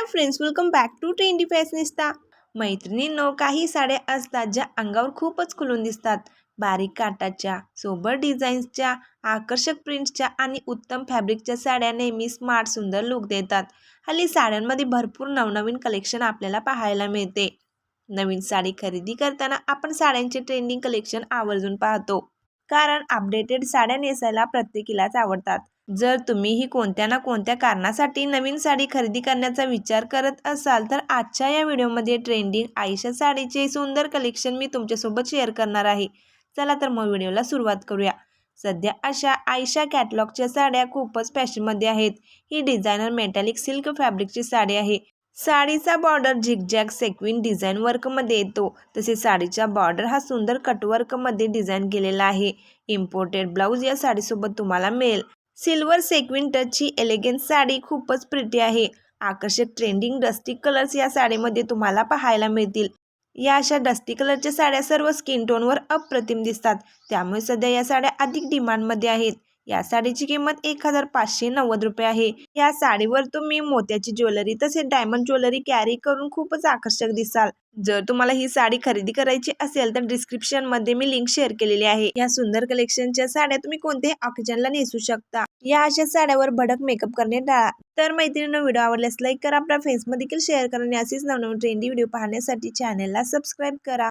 Hi friends welcome back to trendy fashionista मैत्रिणींनो काही साड्या असतात ज्या अंगावर खूपच खुलून दिसतात. बारीक काटाच्या सोबर डिझाईन्सच्या आकर्षक प्रिंट्सच्या आणि उत्तम फॅब्रिकच्या साड्या नेहमी स्मार्ट सुंदर लुक देतात. हल्ली साड्यांमध्ये भरपूर नवनवीन कलेक्शन आपल्याला पाहायला मिळते. नवीन साडी खरेदी करताना आपण साड्यांचे ट्रेंडिंग कलेक्शन आवर्जून पाहतो. कारण अपडेटेड साड्या नेसायला प्रत्येकीलाच आवडतात. जर तुम्हीही कोणत्या ना कोणत्या कारणासाठी नवीन साडी खरेदी करण्याचा विचार करत असाल तर आजच्या या व्हिडिओमध्ये ट्रेंडिंग आयशा साडीचे सुंदर कलेक्शन मी तुमच्यासोबत शेअर करणार आहे. चला तर मग व्हिडिओला सुरुवात करूया. सध्या अशा आयशा कॅटलॉगच्या साड्या खूपच फॅशनमध्ये आहेत. ही डिझायनर मेटॅलिक सिल्क फॅब्रिकची साडी आहे. साडीचा बॉर्डर झिगझॅग सेक्विन डिझाईन वर्कमध्ये येतो. तसेच साडीचा बॉर्डर हा सुंदर कटवर्कमध्ये डिझाईन केलेला आहे. इम्पोर्टेड ब्लाऊज या साडीसोबत तुम्हाला मिळेल. सिल्वर सेक्विन टचची एलिगन्स साडी खूपच प्रिटी आहे. आकर्षक ट्रेंडिंग डस्टी कलर्स या साडीमध्ये तुम्हाला पाहायला मिळतील. या अशा डस्टी कलरच्या साड्या सर्व स्किन टोनवर अप्रतिम दिसतात. त्यामुळे सध्या या साड्या अधिक डिमांडमध्ये आहेत. या साडीची किंमत एक हजार पाचशे नव्वद रुपये आहे. या साडीवर तुम्ही मोत्याची ज्वेलरी तसेच डायमंड ज्वेलरी कॅरी करून खूपच आकर्षक दिसाल. जर तुम्हाला ही साडी खरेदी करायची असेल तर डिस्क्रिप्शनमध्ये मी लिंक शेअर केलेली आहे. या सुंदर कलेक्शनच्या साड्या तुम्ही कोणत्याही ऑकेजनला नेसू शकता. या अशा साड्यावर भडक मेकअप करणे टाळा तर मैत्रिणीनं व्हिडिओ आवडल्यास लाईक करा. आपल्या फेसमध्ये देखील शेअर करा आणि असेच नवनवीन ट्रेंडी व्हिडिओ पाहण्यासाठी चॅनलला सबस्क्राईब करा.